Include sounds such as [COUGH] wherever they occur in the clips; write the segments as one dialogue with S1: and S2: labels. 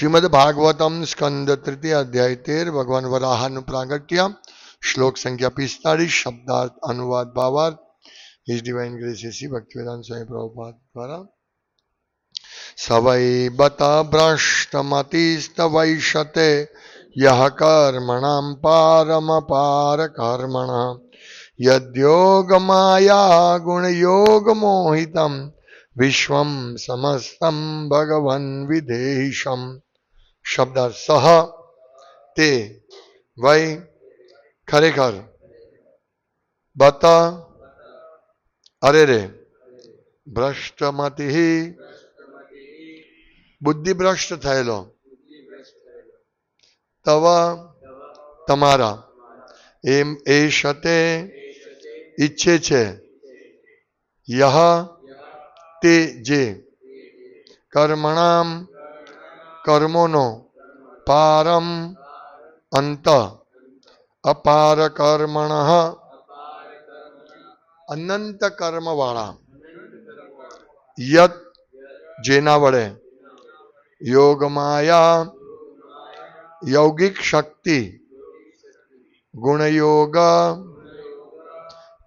S1: શ્રીમદ ભાગવતમ સ્કંદ તૃતીય અધ્યાય તેર ભગવાન વરાહાનું પ્રાગટ્ય શ્લોક સંખ્યા પિસ્તાળીસ શબ્દાર્થ અનુવાદ ભાવાર્થ his divine grace AC Bhaktivedanta Swami Prabhupada દ્વારા સવૈ બત ભ્રષ્ટમતિસ્તવૈષતે યહ કર્મણામ પારમપાર કર્મણ યદ્યોગમાયા ગુણયોગમોહિતમ વિશ્વમ સમસ્તમ ભગવન વિધેહિશમ શબ્દ સહ તે વય ખરેખર બત અરે રે બુદ્ધિ ભ્રષ્ટ થયેલો. તવ તમારા. એમ એ શતે ઈચ્છે છે. યહ તે જે. કર્મણામ કર્મોનો પારમ અંત અપાર કર્મણ અનંત કર્મવાળા યત જેના વડે યોગમાયા યૌગિક શક્તિ ગુણયોગ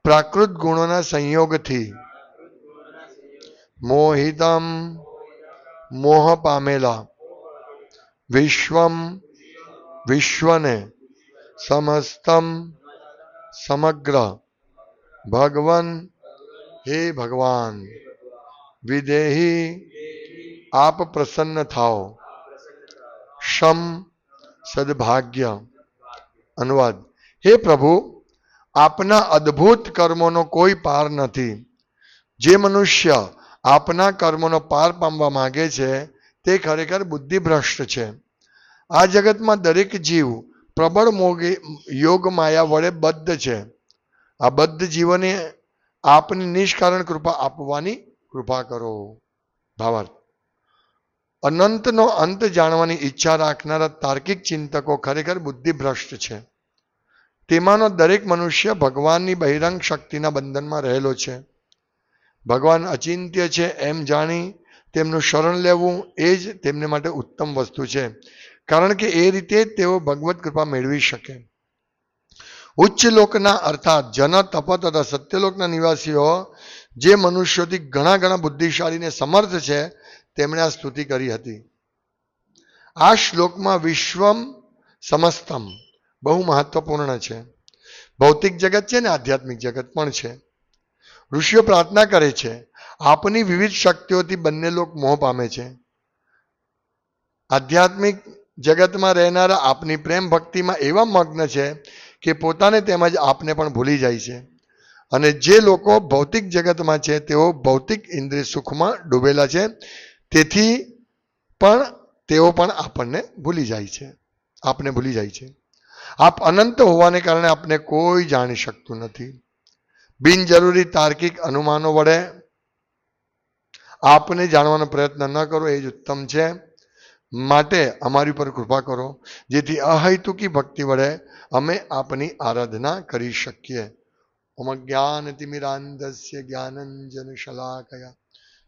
S1: પ્રાકૃત ગુણોના સંયોગથી મોહિતમ મોહ પામેલા વિશ્વમ વિશ્વને સમસ્તમ સમગ્ર ભગવન હે ભગવાન વિદેહી આપ પ્રસન્ન થાઓ શમ સદભાગ્ય અનુવાદ હે પ્રભુ આપના અદ્ભુત કર્મોનો કોઈ પાર નથી જે મનુષ્ય આપના કર્મોનો પાર પામવા માગે છે તે ખરેખર બુદ્ધિભ્રષ્ટ છે આ જગતમાં દરેક જીવ પ્રબળ મોગી, યોગ માયા વડે બદ્ધ છે. આ બદ્ધ જીવને આપની નિષ્કારણ કૃપા આપવાની કૃપા કરો. ભાવાર્થ. અનંતનો અંત જાણવાની ઈચ્છા રાખનારા તાર્કિક ચિંતકો ખરેખર બુદ્ધિભ્રષ્ટ છે. તેમાંનો દરેક મનુષ્ય ભગવાનની બહિરંગ શક્તિના બંધનમાં રહેલો છે. ભગવાન અચિંત્ય છે એમ જાણી તેમનું શરણ લેવું એ જ તેમને માટે ઉત્તમ વસ્તુ છે. કારણ કે એ રીતે તેઓ ભગવત કૃપા મેળવી શકે. ઉચ્ચ લોકના અર્થાત જન, તપ તથા સત્યલોકના નિવાસીઓ, જે મનુષ્યોથી ઘણા ઘણા બુદ્ધિશાળીને સમર્થ છે, તેમણે આ સ્તુતિ કરી હતી. આ શ્લોકમાં વિશ્વમ સમસ્તમ બહુ મહત્વપૂર્ણ છે. ભૌતિક જગત છે ને આધ્યાત્મિક જગત પણ છે. ઋષિઓ પ્રાર્થના કરે છે, આપની વિવિધ શક્તિઓથી બંને લોક મોહ પામે છે. આધ્યાત્મિક જગતમાં રહેનારા આપની પ્રેમ ભક્તિમાં એવા મગ્ન છે કે પોતાને તેમજ આપને પણ ભૂલી જાય છે. અને જે લોકો ભૌતિક જગતમાં છે, તેઓ ભૌતિક ઇન્દ્રિય સુખમાં ડૂબેલા છે. તેથી પણ તેઓ પણ આપણને ભૂલી જાય છે. આપને ભૂલી જાય છે. આપ અનંત હોવાને કારણે આપને કોઈ જાણી શકતું નથી. બિનજરૂરી તાર્કિક અનુમાનો વડે આપને જાણવાનો પ્રયત્ન ન કરો, એ જ ઉત્તમ છે. માટે અમારી ઉપર કૃપા કરો, જેથી અહૈતુકી ભક્તિ વડે અમે આપની આરાધના કરી શકીએ. ઓમ જ્ઞાન તિમિરાંધસ્ય જ્ઞાનંજન શલાકયા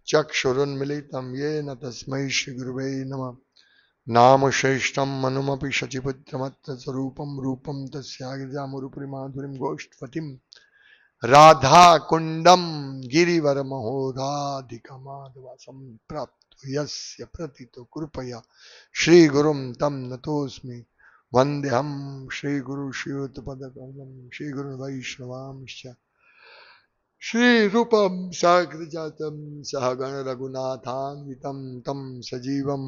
S1: ચક્ષુરુન્મિલિતમ યેન તસ્મૈ શ્રી ગુરુવે નમઃ. નામ શ્રેષ્ઠમ મનુમપી શચિપુત્રમત્ર સ્વરૂપમ રૂપમ તસ્યાગજામુરુપરી માધુરીમ ગોષ્ઠપતિમ રાધા કુંડમ ગિરિવર મહોદાધિકમાધવાસમ પ્રાપ્ત યસ્ય પ્રતિતો કૃપયા શ્રી ગુરુમ તમ નતોસ્મિ વંદેહમ શ્રી ગુરુ શ્રીયુતપદકમલમ શ્રી ગુરુ વૈષ્ણવાંશ શ્રી રૂપમ સાગ્રજાતમ સહગણ રઘુનાથાન્વિતમ તમ સજીવમ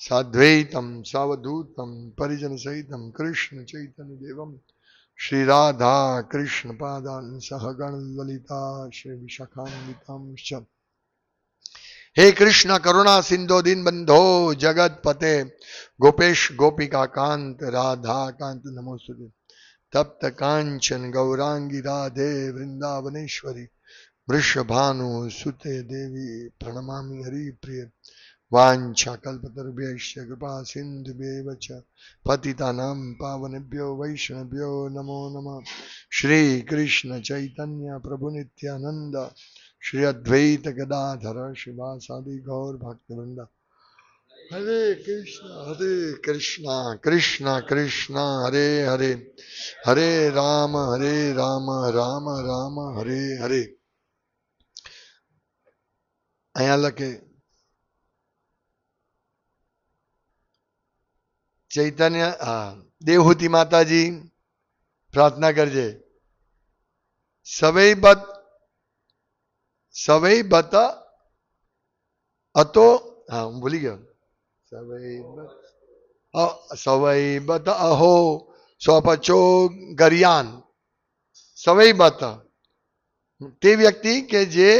S1: સાધ્વૈતમ સાવધૂતમ પરિજન સહિતમ કૃષ્ણ ચૈતન્ય દેવમ શ્રી રાધા કૃષ્ણ પાદાન સહગણ લલિતા શ્રી વિશાખાન્વિતાંશ્ચ હે કૃષ્ણ કરુણા સિંધો દિન બંધો જગત પતે. ગોપેશ ગોપિકા કાંત, રાધા કાંત, નમોસ્તુતે. તપ્ત કાંચન ગૌરાંગી રાધે વૃંદાવનેશ્વરી. વૃષભાનુ સુતે દેવી પ્રણમામી હરિપ્રિય. વાંછા કલ્પતરુભ્ય કૃપા સિંધુભ્યેવ ચ. પતિતાનાં પાવનેભ્યો વૈષ્ણવ્યો નમો નમઃ. શ્રી કૃષ્ણ ચૈતન્ય પ્રભુ નિત્યાનંદ. શ્રી અદ્વૈત ગદાધર શિવાસાદિ ગૌર ભક્તવૃંદ હરે કૃષ્ણ હરે કૃષ્ણ કૃષ્ણ કૃષ્ણ હરે હરે હરે રામ હરે રામ રામ રામ હરે હરે અહીંયા લખે ચૈતન્ય હા દેવહૂતિ માતાજી પ્રાર્થના કરજે સવૈ બત સવૈ બત અતો હા હું ભૂલી ગયો સવૈ બત અ- સવૈ બત અહો સ્વપચો ગરિયાન સવૈ બત તે વ્યક્તિ કે જે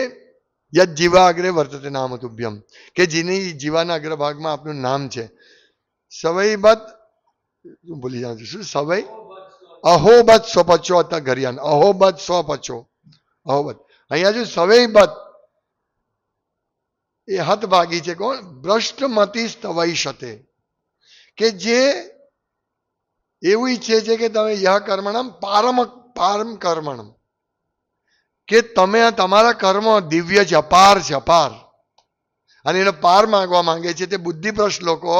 S1: યદ જીવા અગ્રે વર્તતે નામ તુભ્યમ કે જેની જીવાના અગ્રભાગમાં આપનું નામ છે સવૈ બત હું ભૂલી જાઉં છું શું સવૈ અહોબત સ્વપચો હતા ઘરિયાન અહોબત સ્વપચો અહોબત અહીંયા જો સવૈબત એ હતભાગી છે કોણ? ભ્રષ્ટમતી સ્તવાઈ શતે કે જે એવું ઈચ્છે છે કે તમે યહ કર્મણમ પારમ પારમ કર્મણમ. કે તમે તમારા કર્મ દિવ્ય છે અપાર છે અપાર. અને એનો પાર માંગવા માંગે છે તે બુદ્ધિભ્રષ્ટ લોકો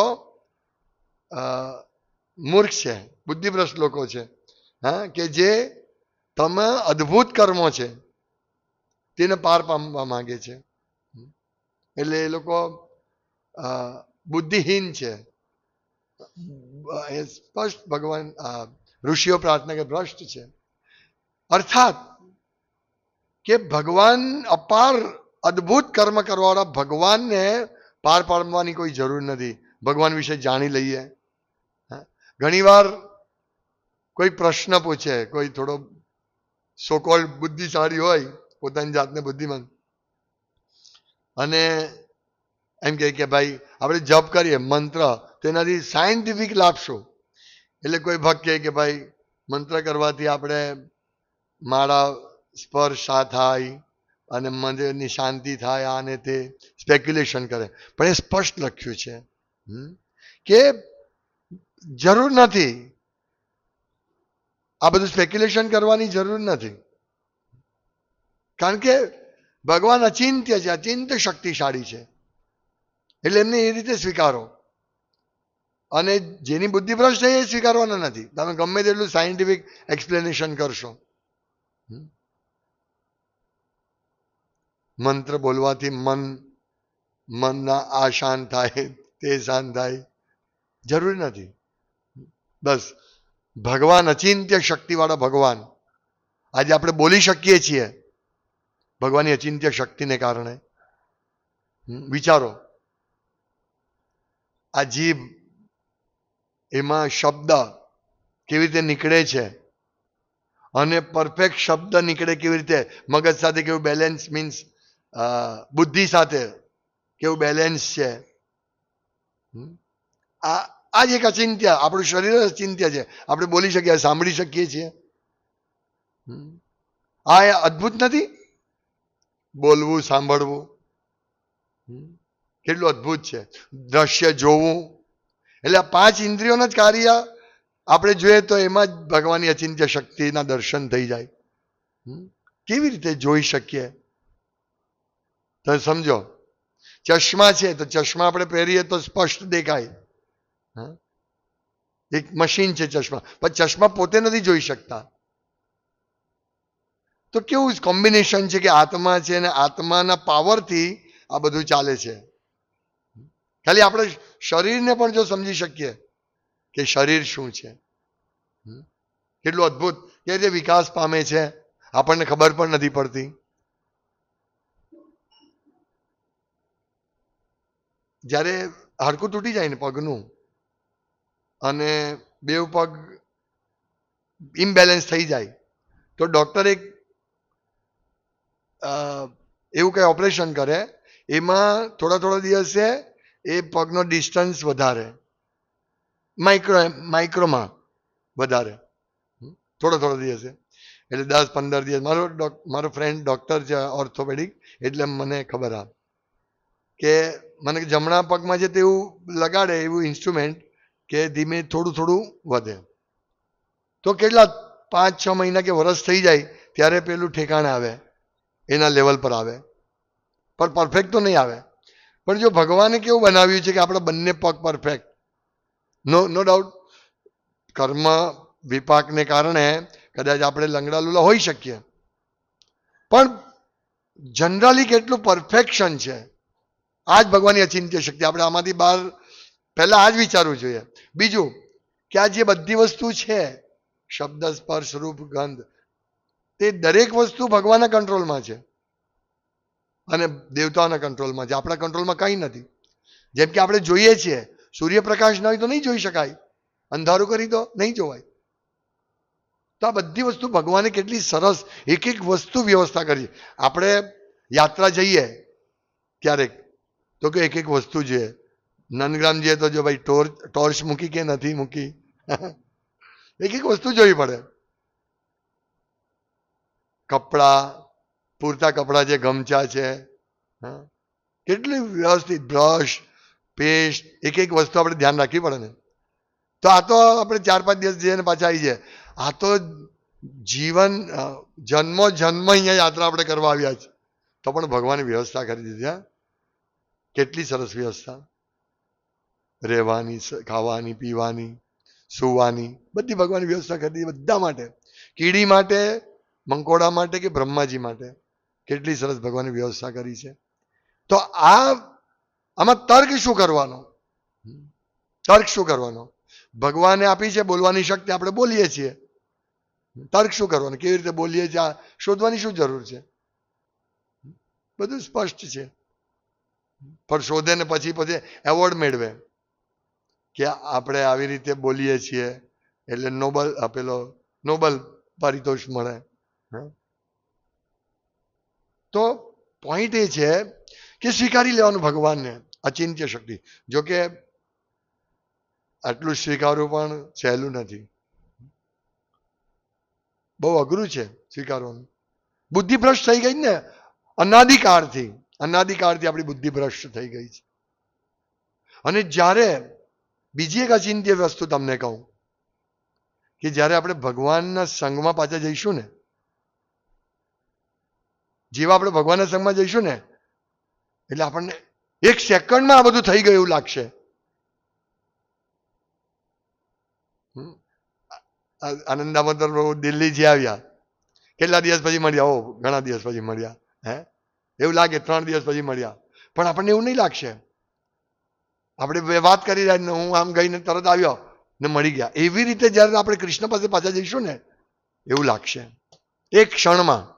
S1: મૂર્ખ છે. બુદ્ધિભ્રષ્ટ લોકો છે. હા, કે જે તમે અદ્ભુત કર્મો છે. તેને પાર પામવા માંગે છે. એટલે એ લોકો બુદ્ધિહીન છે. એ સ્પષ્ટ ભગવાન ઋષિઓ પ્રાર્થના કે ભ્રષ્ટ છે. અર્થાત કે ભગવાન અપાર અદ્ભુત કર્મ કરવાવાળા ભગવાનને પાર પાડવાની કોઈ જરૂર નથી. ભગવાન વિશે જાણી લઈએ. ઘણીવાર કોઈ પ્રશ્ન પૂછે, કોઈ થોડો સોકોલ બુદ્ધિશાળી હોય પોતાની જાતને બુદ્ધિમાન અને એમ કહે કે ભાઈ, આપણે જપ કરીએ, મંત્ર તેનાથી સાયન્ટિફિક લાભ એટલે કોઈ ભક્ત કહે કે ભાઈ, મંત્ર કરવાથી આપણે મારા સ્પર્શ થાય અને મંદિરની શાંતિ થાય આ ને તે સ્પેક્યુલેશન કરે. પણ એ સ્પષ્ટ લખ્યું છે કે જરૂર નથી. આ બધું સ્પેક્યુલેશન કરવાની જરૂર નથી. કારણ કે ભગવાન અચિંત્ય છે, અચિંત્ય શક્તિશાળી છે. એટલે એમને એ રીતે સ્વીકારો. અને જેની બુદ્ધિ ભ્રષ્ટ છે, એ સ્વીકારવાના નથી. તમે ગમે તેટલું સાયન્ટિફિક એક્સપ્લેનેશન કરશો. મંત્ર બોલવાથી મન, મનના આ શાંત થાય, તે શાંત થાય. જરૂરી નથી. બસ. ભગવાન અચિંત્ય શક્તિવાળા ભગવાન. આજે આપણે બોલી શકીએ છીએ. ભગવાનની અચિંત્ય શક્તિને કારણે. વિચારો. આ જીભ એમાં શબ્દ કેવી રીતે નીકળે છે અને પરફેક્ટ શબ્દ નીકળે કેવી રીતે? મગજ સાથે કેવું બેલેન્સ મીન્સ બુદ્ધિ સાથે કેવું બેલેન્સ છે? આ આ જ એક અચિંત્ય આપણું શરીર અચિંત્ય છે. આપણે બોલી શકીએ સાંભળી શકીએ છીએ? આ અદ્ભુત નથી? બોલવું સાંભળવું. કેટલું અદ્ભુત છે. દ્રશ્ય જોવું. એટલે પાંચ ઇન્દ્રિયોના જ કાર્ય આપણે જોઈએ તો એમાં જ ભગવાનની અચિંત્ય શક્તિના દર્શન થઈ જાય? કેવી રીતે જોઈ શકીએ? તો સમજો ચશ્મા છે તો ચશ્મા આપણે પહેરીએ તો સ્પષ્ટ દેખાય? એક મશીન છે ચશ્મા. પણ ચશ્મા પોતે નથી જોઈ શકતા. તો કેવું કોમ્બિનેશન છે કે આત્મા છે અને આત્માના પાવરથી આ બધું ચાલે છે. ખાલી આપણે શરીરને પણ જો સમજી શકીએ કે શરીર શું છે. કેટલું અદ્ભુત. કે રીતે વિકાસ પામે છે? આપણને ખબર પણ નથી પડતી. જ્યારે હાડકું તૂટી જાય ને પગનું અને બેવ પગ ઇમ્બેલેન્સ થઈ જાય, તો ડોક્ટર એક એવું કંઈ ઓપરેશન કરે, એમાં થોડા થોડા દિવસે એ પગનો ડિસ્ટન્સ વધારે. માઇક્રો માઇક્રોમાં વધારે? થોડા થોડા દિવસે. એટલે દસ પંદર દિવસ. મારો મારો ફ્રેન્ડ ડૉક્ટર છે ઓર્થોપેડિક એટલે મને ખબર આ કે મને જમણા પગમાં છે તેવું લગાડે એવું ઇન્સ્ટ્રુમેન્ટ કે ધીમે થોડું થોડું વધે. તો કેટલા પાંચ છ મહિના કે વરસ થઈ જાય, ત્યારે પેલું ઠેકાણે આવે. એના લેવલ પર આવે. પણ પરફેક્ટ તો નહીં આવે. પણ જો ભગવાને કેવું બનાવ્યું છે કે આપણા બંને પગ પરફેક્ટ નો નો ડાઉટ કર્મ વિપાકને કારણે કદાચ આપણે લંગડા લુલા હોઈ શકીએ. પણ જનરલી કેટલું પરફેક્શન છે? આ જ ભગવાનની અચિંત્ય શક્તિ. આપણે આમાંથી બહાર પહેલાં આ જ વિચારવું જોઈએ. બીજું, કે આ જે બધી વસ્તુ છે, શબ્દ સ્પર્શ, રૂપ, ગંધ તે દરેક વસ્તુ ભગવાનના કંટ્રોલમાં છે. અને દેવતાઓના કંટ્રોલમાં છે. આપણા કંટ્રોલમાં કંઈ નથી. જેમ કે આપણે જોઈએ છીએ, સૂર્યપ્રકાશ ન હોય તો નહીં જોઈ શકાય. અંધારું કરી તો નહીં જોવાય. તો આ બધી વસ્તુ ભગવાને કેટલી સરસ એક એક વસ્તુ વ્યવસ્થા કરી. આપણે યાત્રા જઈએ ક્યારેક, તો કે એક એક વસ્તુ જોઈએ. નંદગ્રામ જઈએ તો જો ભાઈ ટોર્ચ ટોર્ચ મૂકી કે નથી મૂકી? [LAUGHS] એક એક વસ્તુ જોવી પડે. કપડાં, પૂરતા કપડાં જે ગમચા છે કેટલી વ્યવસ્થિત બ્રશ, પેસ્ટ, એક એક વસ્તુ આપણે ધ્યાન રાખવી પડે ને. તો આ તો આપણે ચાર પાંચ દિવસ જઈને પાછા આવી જાય આ તો જીવન જન્મો જન્મ અહીંયા યાત્રા આપણે કરવા આવ્યા છે. તો પણ ભગવાને વ્યવસ્થા કરી દીધી, હા? કેટલી સરસ વ્યવસ્થા. રહેવાની ખાવાની, પીવાની, સુવાની, બધી ભગવાનની વ્યવસ્થા કરી દીધી બધા માટે. કીડી માટે મંકોડા માટે કે બ્રહ્માજી માટે? કેટલી સરસ ભગવાનની વ્યવસ્થા કરી છે. તો આ, આમાં તર્ક શું કરવાનો? તર્ક શું કરવાનો? ભગવાને આપી છે બોલવાની શક્તિ આપણે બોલીએ છીએ. તર્ક શું કરવાનો? કેવી રીતે બોલીએ છીએ? આ શોધવાની શું જરૂર છે? બધું સ્પષ્ટ છે. પણ શોધે ને પછી પછી એવોર્ડ મેળવે કે આપણે આવી રીતે બોલીએ છીએ એટલે નોબલ આપેલો, નોબલ પારિતોષ મળે? તો પોઈન્ટ એ છે કે સ્વીકારી લેવાનું ભગવાનને, અચિંત્ય શક્તિ. જોકે આટલું સ્વીકારવું પણ સહેલું નથી. બહુ અઘરું છે સ્વીકારવાનું. બુદ્ધિ ભ્રષ્ટ થઈ ગઈ ને, અનાદિકાળથી અનાદિકાળથી આપણી બુદ્ધિ ભ્રષ્ટ થઈ ગઈ છે. અને જ્યારે બીજી એક અચિંત્ય વસ્તુ તમને કહું, કે જ્યારે આપણે ભગવાનના સંઘમાં પાછા જઈશું ને જેવા આપણે ભગવાનના સંગમાં જઈશું ને, એટલે આપણને એક સેકન્ડમાં આ બધું થઈ ગયું એવું લાગશે. આનંદામંદર દિલ્હી જે આવ્યા, કેટલા દિવસ પછી મળ્યા? ઓ, ઘણા દિવસ પછી મળ્યા, હે? એવું લાગે ત્રણ દિવસ પછી મળ્યા. પણ આપણને એવું નહીં લાગશે. આપણે વાત કરી રહ્યા હું આમ ગઈને તરત આવ્યો ને મળી ગયા. એવી રીતે જ્યારે આપણે કૃષ્ણ પાસે પાછા જઈશું ને, એવું લાગશે. એક ક્ષણમાં.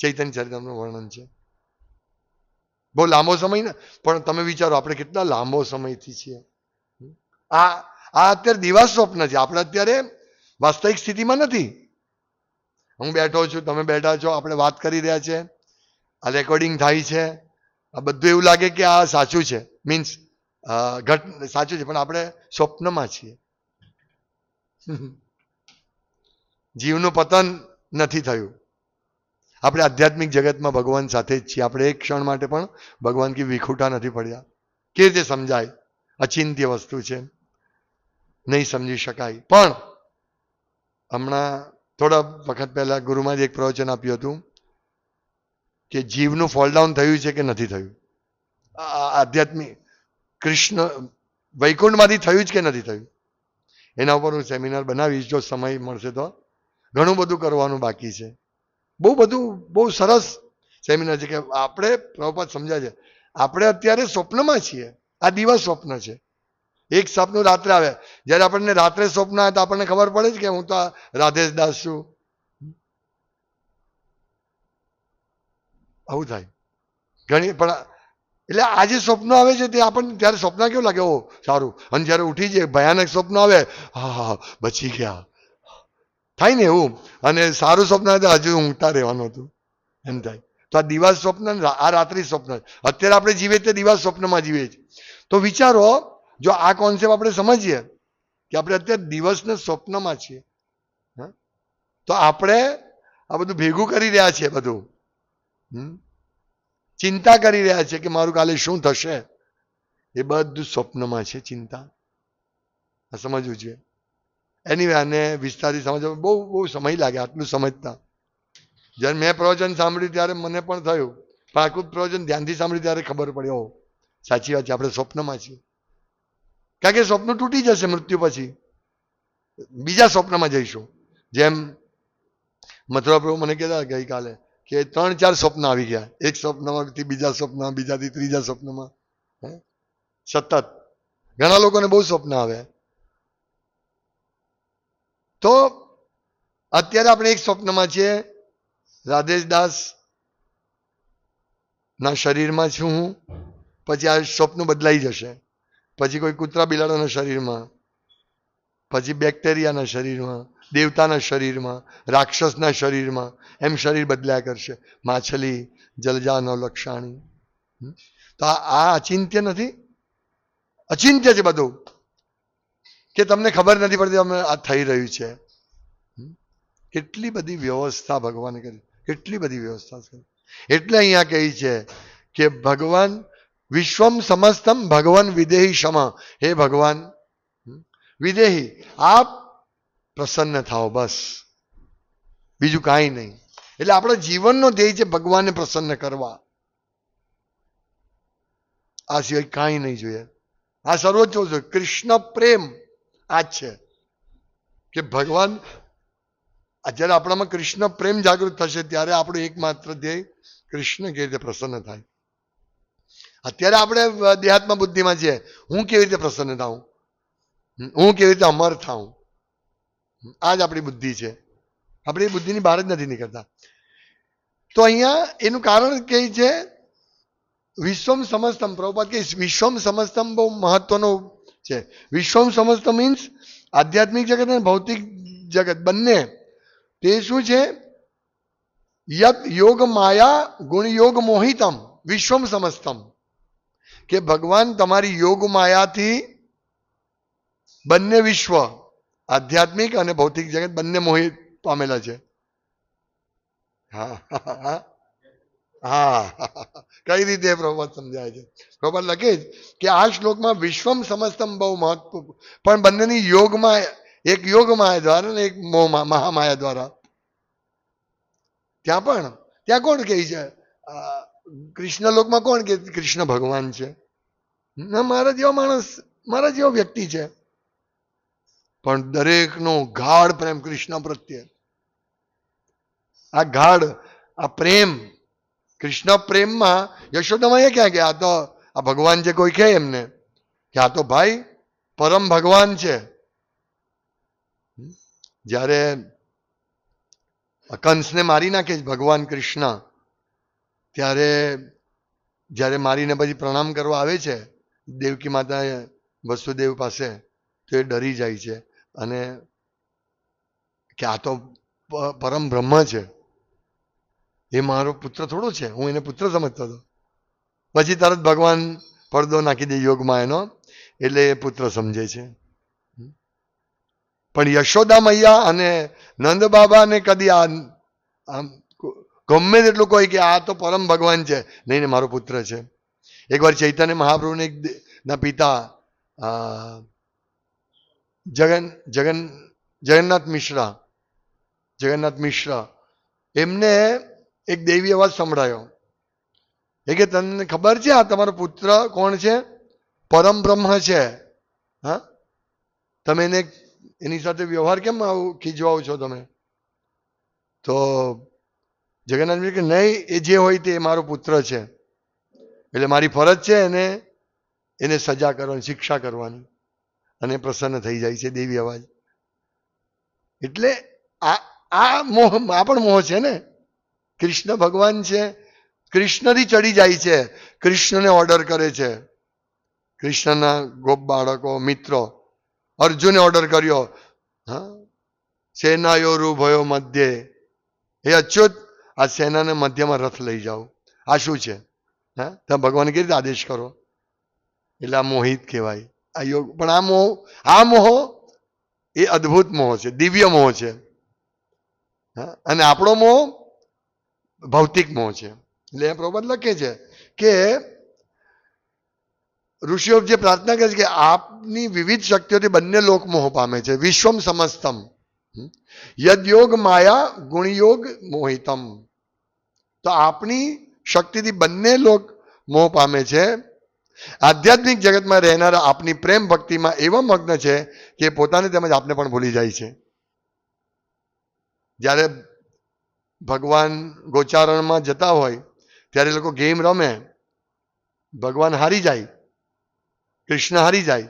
S1: ચૈતન્ય ચરિત્રનું વર્ણન છે. બહુ લાંબો સમય ને, પણ તમે વિચારો, આપણે કેટલા લાંબો સમયથી છીએ. આ આ અત્યારે દિવાસ સ્વપ્ન છે. આપણે અત્યારે વાસ્તવિક સ્થિતિમાં નથી. હું બેઠો છું, તમે બેઠા છો, આપણે વાત કરી રહ્યા છે. આ રેકોર્ડિંગ થાય છે. આ બધું એવું લાગે કે આ સાચું છે. મીન્સ ઘટ, સાચું છે, પણ આપણે સ્વપ્નમાં છીએ. જીવનું પતન નથી થયું. આપણે આધ્યાત્મિક જગતમાં ભગવાન સાથે જ છીએ. આપણે એક ક્ષણ માટે પણ ભગવાન કી વિખૂટા નથી પડ્યા. કેવી રીતે સમજાય? અચિંત્ય વસ્તુ છે. નહીં સમજી શકાય. પણ હમણાં થોડા વખત પહેલા ગુરુમાં જ એક પ્રવચન આપ્યું હતું કે જીવનું ફોલ ડાઉન થયું છે કે નથી થયું? આધ્યાત્મિક કૃષ્ણ વૈકુંઠમાંથી થયું જ કે નથી થયું? એના ઉપર હું સેમિનાર બનાવીશ. જો સમય મળશે તો ઘણું બધું કરવાનું બાકી છે. બહુ બધું, બહુ સરસ સેમિનાર છે કે આપણે પ્રભુપાત સમજાય છે. આપણે અત્યારે સ્વપ્નમાં છીએ. આ દિવસ સ્વપ્ન છે. એક સપનું રાત્રે આવે. જ્યારે આપણને રાત્રે સ્વપ્ન આવે તો આપણને ખબર પડે છે કે હું તો રાધેશ દાસ છું. આવું થાય. ઘણી, પણ એટલે આ જે સ્વપ્નો આવે છે તે આપણને, ત્યારે સ્વપ્ન કેવું લાગે? ઓ સારું. અને જ્યારે ઉઠી જાય ભયાનક સ્વપ્ન આવે. હા હા, બચી ગયા. થાય ને એવું. અને સારું સ્વપ્ન હતા હજુ ઊંઘતા રહેવાનું હતું. એમ થાય. તો આ દિવાસ સ્વપ્ન આ રાત્રિ સ્વપ્ન. અત્યારે આપણે જીવીએ તે દિવાસ સ્વપ્નમાં જીવે છે તો વિચારો, જો આ કોન્સેપ્ટ આપણે સમજીએ કે આપણે અત્યારે દિવસને સ્વપ્નમાં છીએ? તો આપણે આ બધું ભેગું કરી રહ્યા છીએ બધું? ચિંતા કરી રહ્યા છે કે મારું કાલે શું થશે? એ બધું સ્વપ્નમાં છે ચિંતા. આ સમજવું છે એની આને વિસ્તારથી સમજવા બહુ બહુ સમય લાગે, આટલું સમજતા. જ્યારે મેં પ્રવચન સાંભળ્યું ત્યારે મને પણ થયું. પણ આખું પ્રવચન ધ્યાનથી સાંભળ્યું ત્યારે ખબર પડ્યો સાચી વાત છે, આપણે સ્વપ્નમાં છીએ. કારણ કે સ્વપ્ન તૂટી જશે મૃત્યુ પછી. બીજા સ્વપ્નમાં જઈશું. જેમ મથુરા પ્રભુ મને કહેતા ગઈકાલે કે ત્રણ, ચાર સ્વપ્ન આવી ગયા. એક સ્વપ્નમાંથી બીજા સ્વપ્ન બીજાથી ત્રીજા સ્વપ્નમાં. હે? સતત. ઘણા લોકોને બહુ સ્વપ્ન આવે. તો અત્યારે આપણે એક સ્વપ્નમાં છીએ. રાધેશ દાસ ના શરીરમાં છું હું. પછી આ સ્વપ્ન બદલાઈ જશે. પછી કોઈ કૂતરા બિલાડાના શરીરમાં. પછી બેક્ટેરિયાના શરીરમાં, દેવતાના શરીરમાં, રાક્ષસના શરીરમાં એમ શરીર બદલાયા કરશે. માછલી જલજા લક્ષાણી? તો આ અચિંત્ય નથી. અચિંત્ય છે બધું. કે તમને ખબર નથી પડતી અમે આ થઈ રહ્યું છે? કેટલી બધી વ્યવસ્થા ભગવાને કરી. કેટલી બધી વ્યવસ્થા કરી એટલે અહીંયા કહે છે કે ભગવાન વિશ્વમ સમસ્તમ ભગવાન વિદેહી ક્ષમા હે ભગવાન? વિદેહી. આપ પ્રસન્ન થાઓ બસ. બીજું કાંઈ નહીં. એટલે આપણા જીવનનો ધ્યેય છે ભગવાનને પ્રસન્ન કરવા. આ સિવાય કાંઈ નહીં જોઈએ. આ સર્વોચ્ચ કૃષ્ણ પ્રેમ. આ જ છે કે ભગવાન, જ્યારે આપણામાં કૃષ્ણ પ્રેમ જાગૃત થશે, ત્યારે આપણું એકમાત્ર ધ્યેય કૃષ્ણ કેવી રીતે પ્રસન્ન થાય? અત્યારે આપણે દેહાત્મા બુદ્ધિમાં છીએ. હું કેવી રીતે પ્રસન્ન થાઉં? હું કેવી રીતે અમર થાઉં? આ જ આપણી બુદ્ધિ છે. આપણે એ બુદ્ધિની બહાર જ નથી નીકળતા. તો અહીંયા એનું કારણ કે છે, વિશ્વમ સમસ્તમ. પ્રભુપાદ કે વિશ્વમ સમસ્તમ બહુ મહત્વનો છે. વિશ્વમ સમસ્ત મીન્સ આધ્યાત્મિક જગત અને ભૌતિક જગત. બંને. તે શું છે? યત યોગ માયા ગુણ યોગ મોહિતમ. વિશ્વમ સમસ્તમ. કે ભગવાન તમારી યોગ માયાથી બંને વિશ્વ, આધ્યાત્મિક અને ભૌતિક જગત બંને મોહિત પામેલા છે. હા હા હા. [LAUGHS] કઈ રીતે પ્રભાત સમજાય છે? પ્રભાત લખે જ કે આ શ્લોકમાં વિશ્વમ સમસ્તમ બહુ મહત્વ પણ બંનેની યોગમાં એક યોગ માયા દ્વારા ને એક મોહમાં મહામાયા દ્વારા. ત્યાં પણ ત્યાં કોણ કહે છે? કૃષ્ણ લોકમાં કોણ કે કૃષ્ણ ભગવાન છે. ના, મારા જેવો માણસ મારા જેવો વ્યક્તિ છે. પણ દરેકનો ગાઢ પ્રેમ કૃષ્ણ પ્રત્યે. આ ગાઢ આ પ્રેમ કૃષ્ણ પ્રેમમાં યશોદામાં ક્યાં ગયા? આ તો, આ ભગવાન જે કોઈ કહે એમને કે આ તો ભાઈ પરમ ભગવાન છે. જ્યારે કંસને મારી નાખે છે, ભગવાન કૃષ્ણ, ત્યારે જ્યારે મારીને પછી પ્રણામ કરવા આવે છે, દેવકી માતા વસુદેવ પાસે, તો એ ડરી જાય છે. અને કે આ તો પરમ બ્રહ્મ છે. એ મારો પુત્ર થોડો છે, હું એને પુત્ર સમજતો હતો. પછી તરત ભગવાન પડદો નાખી દે યોગમાં એનો, એટલે એ પુત્ર સમજે છે. પણ યશોદા મૈયા અને નંદ બાબાને કદી આ, આમ ગમે તેટલું કોઈ કે આ તો પરમ ભગવાન છે. નહીં ને મારો પુત્ર છે. એકવાર ચૈતન્ય મહાપ્રભુને ના પિતા જગન જગન, જગન્નાથ મિશ્રા જગન્નાથ મિશ્રા, એમને એક દૈવી અવાજ સંભળાયો. એ કે, તમને ખબર છે આ તમારો પુત્ર કોણ છે? પરમ બ્રહ્મ છે. હા? તમે એને એની સાથે વ્યવહાર કેમ આવું ખીજવાઓ છો તમે? તો જગન્નાથ કે, નહીં, એ જે હોય તે મારો પુત્ર છે. એટલે મારી ફરજ છે એને એને સજા કરવાની, શિક્ષા કરવાની. અને પ્રસન્ન થઈ જાય છે દેવી અવાજ. એટલે આ આ મોહ, આ પણ મોહ છે ને? કૃષ્ણ ભગવાન છે. કૃષ્ણથી ચડી જાય છે. કૃષ્ણને ઓર્ડર કરે છે. કૃષ્ણના ગોપ બાળકો, મિત્રો, અર્જુને ઓર્ડર કર્યો. હા? સેનાયો રૂભયો મધ્યે. હે અચ્યુત, આ સેનાને મધ્યમાં રથ લઈ જાઓ. આ શું છે? હા? તમે ભગવાન કેવી રીતે આદેશ કરો? એટલે આ મોહિત કહેવાય. આ યોગ પણ આ મોહ આ મોહ એ અદ્ભુત મોહ છે. દિવ્ય મોહ છે. હા? અને આપણો મોહ ભૌતિક મોહ છે. એટલે એ પ્રબંધ લખે છે કે ઋષિઓ જે પ્રાર્થના કરે છે કે આપની વિવિધ શક્તિઓથી બંને લોક મોહ પામે છે. વિશ્વમ સમસ્તમ. યદયોગ માયા ગુણયોગ મોહિતમ. તો આપની શક્તિથી બંને લોક મોહ પામે છે. આધ્યાત્મિક જગતમાં રહેનારા આપની પ્રેમ ભક્તિમાં એવા મગ્ન છે કે પોતાને તેમજ આપને પણ ભૂલી જાય છે. જ્યારે ભગવાન ગોચારણમાં જતા હોય, ત્યારે લોકો ગેમ રમે. ભગવાન હારી જાય, કૃષ્ણ હારી જાય,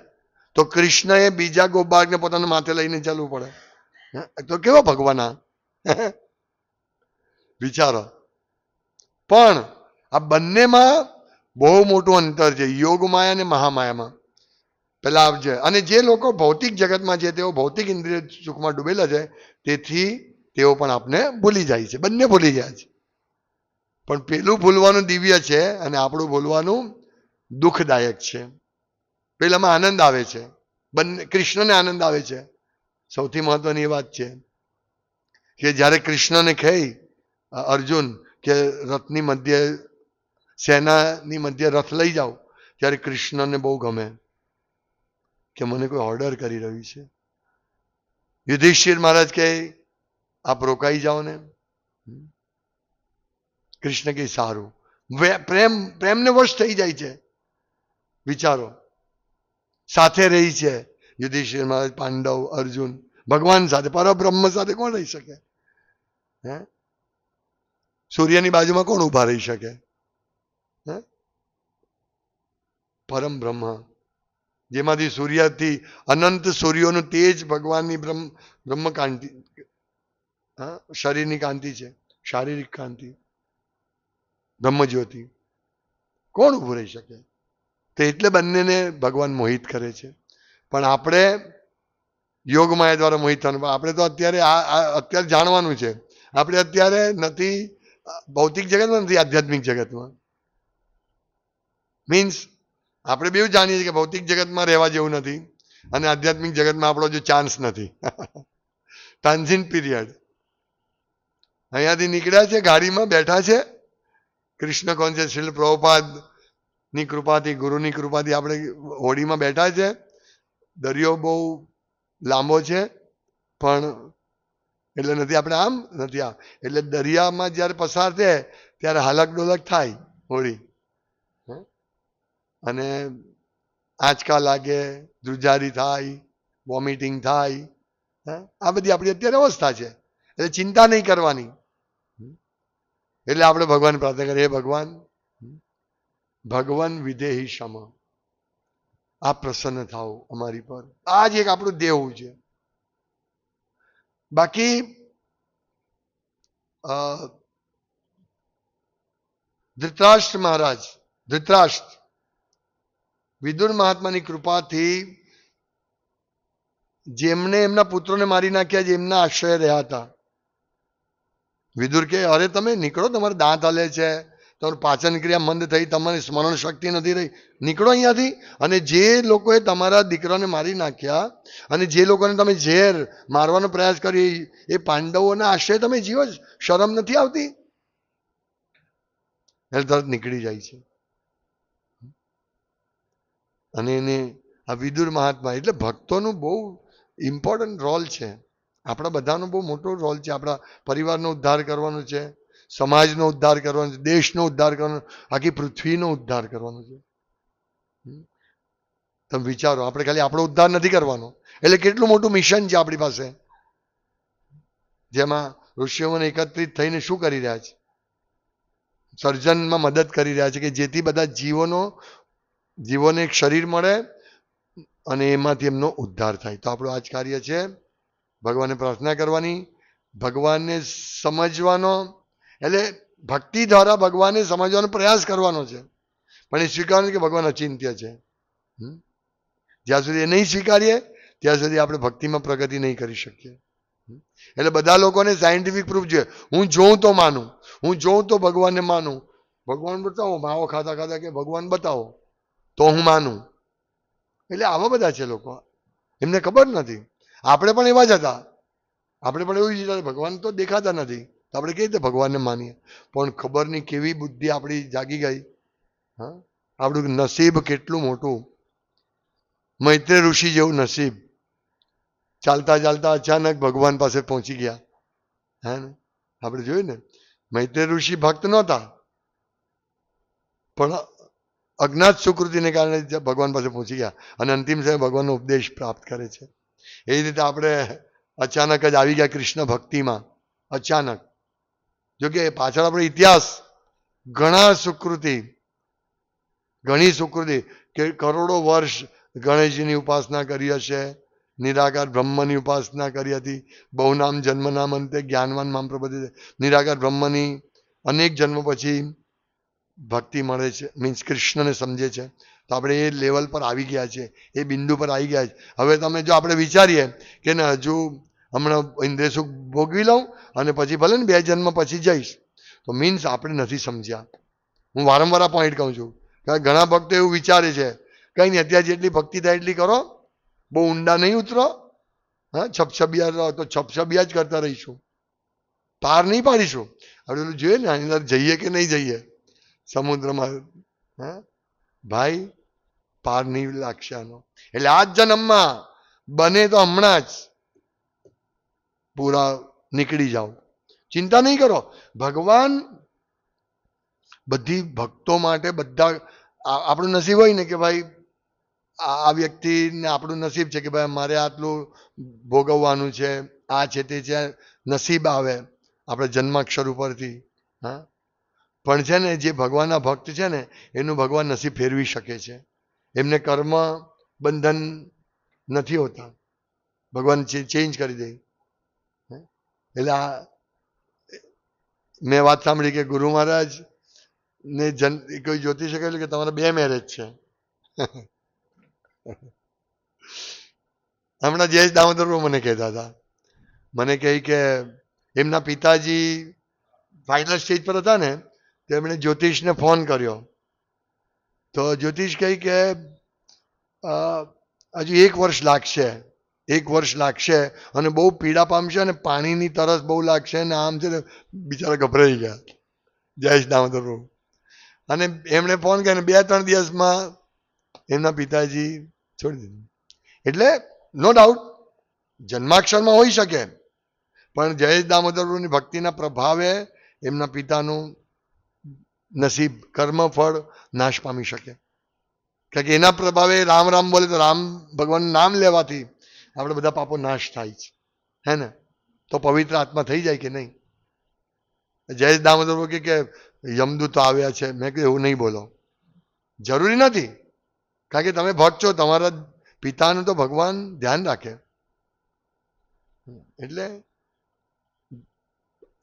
S1: તો કૃષ્ણએ બીજા ગોબાળને પોતાના માથે લઈને ચાલવું પડે. તો કેવો ભગવાન આ? [LAUGHS] વિચારો. પણ આ બંનેમાં બહુ મોટું અંતર છે યોગમાયા અને મહામાયામાં. પેલા આવજે. અને જે લોકો ભૌતિક જગતમાં છે, તેઓ ભૌતિક ઇન્દ્રિય સુખમાં ડૂબેલા છે, તેથી તેઓ પણ આપને ભૂલી જાય છે, બંને ભૂલી જાય છે. પણ પેલું ભૂલવાનું દિવ્ય છે અને આપણું ભૂલવાનું દુઃખદાયક છે. પેલામાં આનંદ આવે છે, બંને, કૃષ્ણને આનંદ આવે છે. સૌથી મહત્વની વાત છે કે જ્યારે કૃષ્ણને કહે, અર્જુન, કે રથની મધ્ય, સેનાની મધ્ય રથ લઈ જાઓ, ત્યારે કૃષ્ણને બહુ ગમે કે મને કોઈ ઓર્ડર કરી રહ્યું છે. યુધિષ્ઠિર મહારાજ કહે આપ રોકાઈ જાઓ ને કૃષ્ણ કે સારું પ્રેમ પ્રેમને વશ થઈ જાય છે વિચારો સાથે રહી છે યુધિષ્ઠિર મહારાજ પાંડવ અર્જુન ભગવાન સાથે પરબ્રહ્મ સાથે કોણ રહી શકે હે સૂર્યની બાજુમાં કોણ ઊભા રહી શકે હે પરમ બ્રહ્મ જેમાંથી સૂર્યથી અનંત સૂર્યોનું તેજ ભગવાનની બ્રહ્મ બ્રહ્મ કાંતિ હા? શરીરની કાંતિ છે. શારીરિક કાંતિ. બ્રહ્મજ્યોતિ. કોણ ઊભું રહી શકે? તો એટલે બંનેને ભગવાન મોહિત કરે છે. પણ આપણે યોગમાયા દ્વારા મોહિત થવાનું. આપણે તો અત્યારે આ અત્યારે જાણવાનું છે. આપણે અત્યારે નથી, ભૌતિક જગતમાં નથી, આધ્યાત્મિક જગતમાં. મીન્સ આપણે બેવું જાણીએ છીએ કે ભૌતિક જગતમાં રહેવા જેવું નથી. અને આધ્યાત્મિક જગતમાં આપણો જો ચાન્સ નથી. [LAUGHS] ટ્રાન્ઝિન પીરિયડ અહીંયાથી નીકળ્યા છે, ગાડીમાં બેઠા છે. કૃષ્ણ છે શિલ પ્રભુપાદની કૃપાથી, ગુરુની કૃપાથી આપણે હોડીમાં બેઠા છે. દરિયો બહુ લાંબો છે, પણ એટલે નથી આપણે આમ, નથી આમ. એટલે દરિયામાં જ્યારે પસાર થાય ત્યારે હાલક ડોલક થાય હોળી? અને આંચકા લાગે, ધ્રુજારી થાય, વોમિટિંગ થાય? આ બધી આપણી અત્યારે અવસ્થા છે. એટલે ચિંતા નહીં કરવાની. એટલે આપણે ભગવાન પ્રાર્થના કરીએ ભગવાન ભગવાન વિદેહી ક્ષમ આ પ્રસન્ન થાવ અમારી પર. આ જ એક આપણું દેવું છે બાકી ધૃતરાષ્ટ્ર મહારાજ ધૃતરાષ્ટ્ર વિદુર મહાત્માની કૃપાથી જેમને એમના પુત્રોને મારી નાખ્યા જેમના આશ્રય રહ્યા હતા વિદુર કે, અરે, તમે નીકળો, તમારે દાંત હલે છે. તમારું પાચન ક્રિયા મંદ થઈ તમારી સ્મરણ શક્તિ નથી રહી. નીકળો અહીંયાથી. અને જે લોકોએ તમારા દીકરાને મારી નાખ્યા, અને જે લોકોને તમે ઝેર મારવાનો પ્રયાસ કરી, એ- પાંડવોના આશ્રય તમે જીવો જ. શરમ નથી આવતી? એટલે તરત નીકળી જાય છે. અને એને આ વિદુર મહાત્મા, એટલે ભક્તોનું બહુ ઇમ્પોર્ટન્ટ રોલ છે. આપણા બધાનો બહુ મોટો રોલ છે. આપણા પરિવારનો ઉદ્ધાર કરવાનો છે. સમાજનો ઉદ્ધાર કરવાનો છે. દેશનો ઉદ્ધાર કરવાનો આખી પૃથ્વીનો ઉદ્ધાર કરવાનો છે. તમે વિચારો, આપણે ખાલી આપણો ઉદ્ધાર નથી કરવાનો. એટલે કેટલું મોટું મિશન છે આપણી પાસે. જેમાં ઋષિઓને એકત્રિત થઈને શું કરી રહ્યા છે? સર્જનમાં મદદ કરી રહ્યા છે કે જેથી બધા જીવોનો, જીવોને એક શરીર મળે અને એમાંથી એમનો ઉદ્ધાર થાય. તો આપણું આ જ કાર્ય છે ભગવાનને પ્રાર્થના કરવાની, ભગવાનને સમજવાનો, એટલે ભક્તિ દ્વારા ભગવાનને સમજવાનો પ્રયાસ કરવાનો છે. પણ એ સ્વીકારવાનું કે ભગવાન અચિંત્ય છે? જ્યાં સુધી એ નહીં સ્વીકારીએ, ત્યાં સુધી આપણે ભક્તિમાં પ્રગતિ નહીં કરી શકીએ. એટલે બધા લોકોને સાયન્ટિફિક પ્રૂફ જોઈએ. હું જોઉં તો માનું. હું જોઉં તો ભગવાનને માનું. ભગવાન બતાવો, માવો ખાતા ખાતા કે ભગવાન બતાવો, તો હું માનું. એટલે આવા બધા છે લોકો. એમને ખબર નથી. આપણે પણ એવા જ હતા. આપણે પણ એવું જ વિચાર્યું, ભગવાન તો દેખાતા નથી. તો આપણે કેવી રીતે ભગવાનને માનીએ? પણ ખબર નહીં કેવી બુદ્ધિ આપણી જાગી ગઈ. હા? આપણું નસીબ કેટલું મોટું. મૈત્રી ઋષિ જેવું નસીબ. ચાલતા ચાલતા અચાનક ભગવાન પાસે પહોંચી ગયા. હે ને? આપણે જોયું ને? મૈત્રી ઋષિ ભક્ત નહોતા. પણ અજ્ઞાત સુકૃતિને કારણે ભગવાન પાસે પહોંચી ગયા. અને અંતિમ સમયે ભગવાનનો ઉપદેશ પ્રાપ્ત કરે છે. એ રીતે આપણે અચાનક જ આવી ગયા કૃષ્ણ ભક્તિમાં. અચાનક. જોકે પાછળ આપણો ઇતિહાસ. ઘણા સુકૃતિ. ઘણી સુકૃતિ. કે કરોડો વર્ષ ગણેશજીની ઉપાસના કરી હશે. નિરાકાર બ્રહ્મની ઉપાસના કરી હતી. બહુ નામ જન્મનામ અંતે જ્ઞાનવાન મામ પ્રબોધિત નિરાકાર બ્રહ્મની અનેક જન્મ પછી ભક્તિ મળે છે. મીન્સ કૃષ્ણને સમજે છે. તો આપણે એ લેવલ પર આવી ગયા છે, એ બિંદુ પર આવી ગયા છે. હવે તમે જો આપણે વિચારીએ કે ને, હજુ હમણાં ઇન્દ્રિય સુખ ભોગવી લઉં અને પછી ભલે ને બે જન્મ પછી જઈશ, તો મીન્સ આપણે નથી સમજ્યા. હું વારંવાર આ પોઈન્ટ કહું છું કે ઘણા ભક્તો એવું વિચારે છે, કંઈ નહીં અત્યારે જેટલી ભક્તિ થાય એટલી કરો, બહુ ઊંડા નહીં ઉતરો, હા, છપછબિયા રહો તો છપછબિયા જ કરતા રહીશું. પાર નહીં પાડીશું. આપણે જોઈએ ને, આની અંદર જઈએ કે નહીં જઈએ? સમુદ્રમાં, હા ભાઈ પાર નહીં લાગશાનો એટલે આ જન્મમાં બને તો હમણાં જ પૂરા નીકળી જાઓ. ચિંતા નહીં કરો. ભગવાન બધી ભક્તો માટે બધા આપણું નસીબ હોય ને કે ભાઈ આ વ્યક્તિને આપણું નસીબ છે કે ભાઈ, મારે આટલું ભોગવવાનું છે, આ છે તે છે, નસીબ આવે આપણે જન્માક્ષર ઉપરથી. હા? પણ છે ને, જે ભગવાનના ભક્ત છે ને, એનું ભગવાન નસીબ ફેરવી શકે છે. એમને કર્મ બંધન નથી હોતા. ભગવાન ચેન્જ કરી દે? એટલે આ, મેં વાત સાંભળી કે ગુરુ મહારાજ ને જન, કોઈ જ્યોતિષે કહ્યું કે તમારા બે મેરેજ છે. [LAUGHS] હમણાં જયેશ દામોદર મને કહેતા હતા. મને કહે કે એમના પિતાજી ફાઇનલ સ્ટેજ પર હતા ને તો એમણે જ્યોતિષને ફોન કર્યો. તો જ્યોતિષ કહી કે હજુ એક વર્ષ લાગશે, એક વર્ષ લાગશે અને બહુ પીડા પામશે અને પાણીની તરસ બહુ લાગશે અને આમ છે ને બિચારા ગભરાઈ ગયા. જયેશ દામોદર અને એમણે ફોન કર્યો અને બે ત્રણ દિવસમાં એમના પિતાજી છોડી દીધું. એટલે નો ડાઉટ, જન્માક્ષરમાં હોઈ શકે, પણ જયેશ દામોદર પ્રભુની ભક્તિના પ્રભાવે એમના પિતાનું નસીબ કર્મફળ નાશ પામી શકે. કારણ કે એના પ્રભાવે રામ રામ બોલે તો રામ ભગવાન નામ લેવાથી આપણે બધા પાપો નાશ થાય છે. હે ને? તો પવિત્ર આત્મા થઈ જાય કે નહીં? જયેશ દામોદર કહે કે યમદૂતો આવ્યા છે. મેં કીધું એવું નહીં બોલો. જરૂરી નથી. કારણ કે તમે ભક્ત છો, તમારા પિતાનું તો ભગવાન ધ્યાન રાખે. એટલે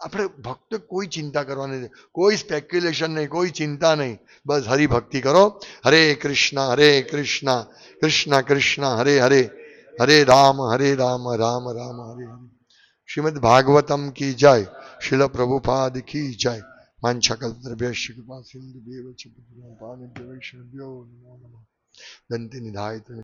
S1: આપણે ભક્ત કોઈ ચિંતા કરવાની કોઈ સ્પેક્યુલેશન નહીં, કોઈ ચિંતા નહીં. બસ હરિભક્તિ કરો. હરે કૃષ્ણ હરે કૃષ્ણ કૃષ્ણ કૃષ્ણ, હરે હરે. હરે રામ હરે રામ રામ રામ, હરે હરે. શ્રીમદ ભાગવતમ કી જય. શિલ પ્રભુપાદ કી જય. વાંછકલ્પદ્રભ્યશ્ચ કૃપા સિંધુ દેવ દંતિ નિધાય